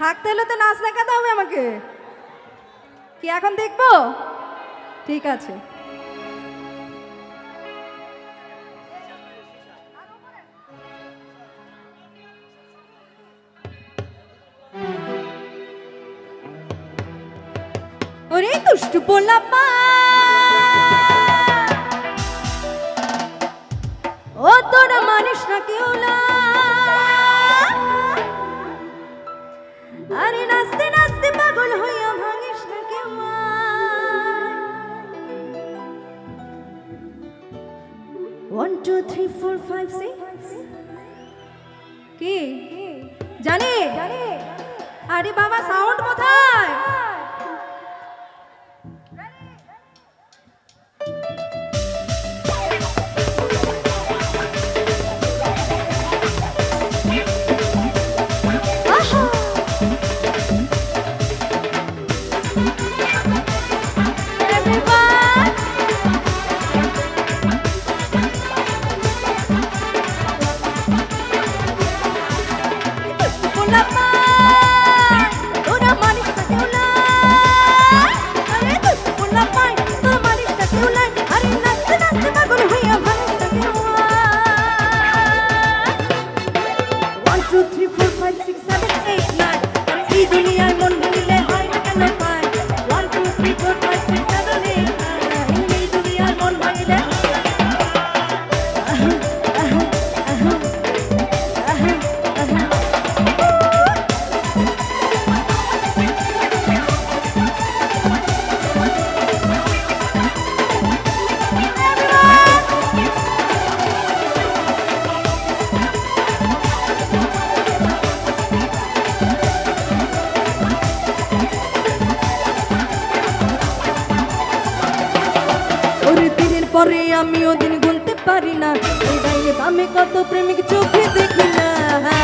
থাকতে হলে তো নাচ দেখাতে হবে আমাকে। কি এখন দেখব? ঠিক আছে। ওরে, দুষ্টু ও তোরা মানুষ না কেউ না। নাচতে নাচতে পাগল হইয়া ভাঙিস না কেউ one two three four five six কি? জানি? আরে বাবা সাউন্ড কোথায়? গোলাপা, ওরা পরে আমি ওদিন গুনতে পারি না। এই কত প্রেমিক চোখে দেখি না।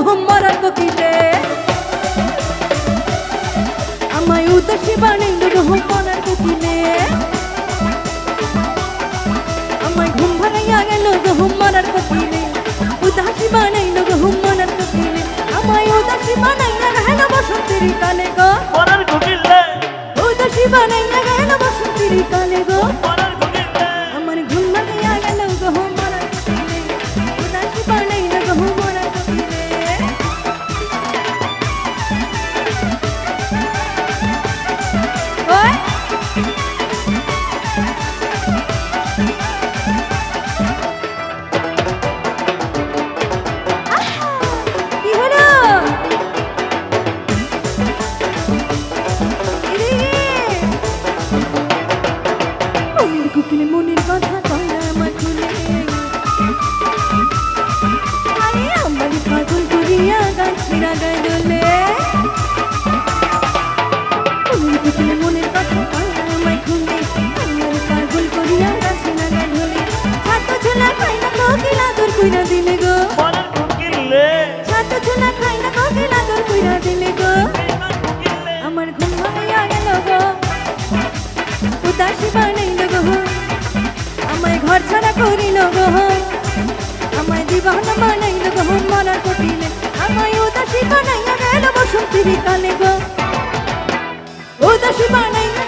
মরার কোকিলে আমায় উদাসী বানাইল গো মরার কোকিলে আমায় ঘুম ভাঙিয়া গেল গো মরার কোকিলে উদাসী বানাইল গো মরার কোকিলে আমায় উদাসী বানাইয়া গেল বসন্তের কালে গো। মরার গুগিলে উদাসী বানাইয়া গেল বসন্তের কালে গো। কইরা দিলে গো। মরার গুগিলে ছাত্র ছোলা খাই না কোকিলা তোর কইরা দিলে গো। আমার ঘুম ভাঙিয়া গেল গো। উদাসী বানাইল গো। আমায় ঘর ছাড়া করিল গো। আমায় দিবানা বানাইল গো। মরার কটিলে আমায় উদাসী বানাইয়া গেল বসন্তের কালে গো। উদাসী বানাইয়া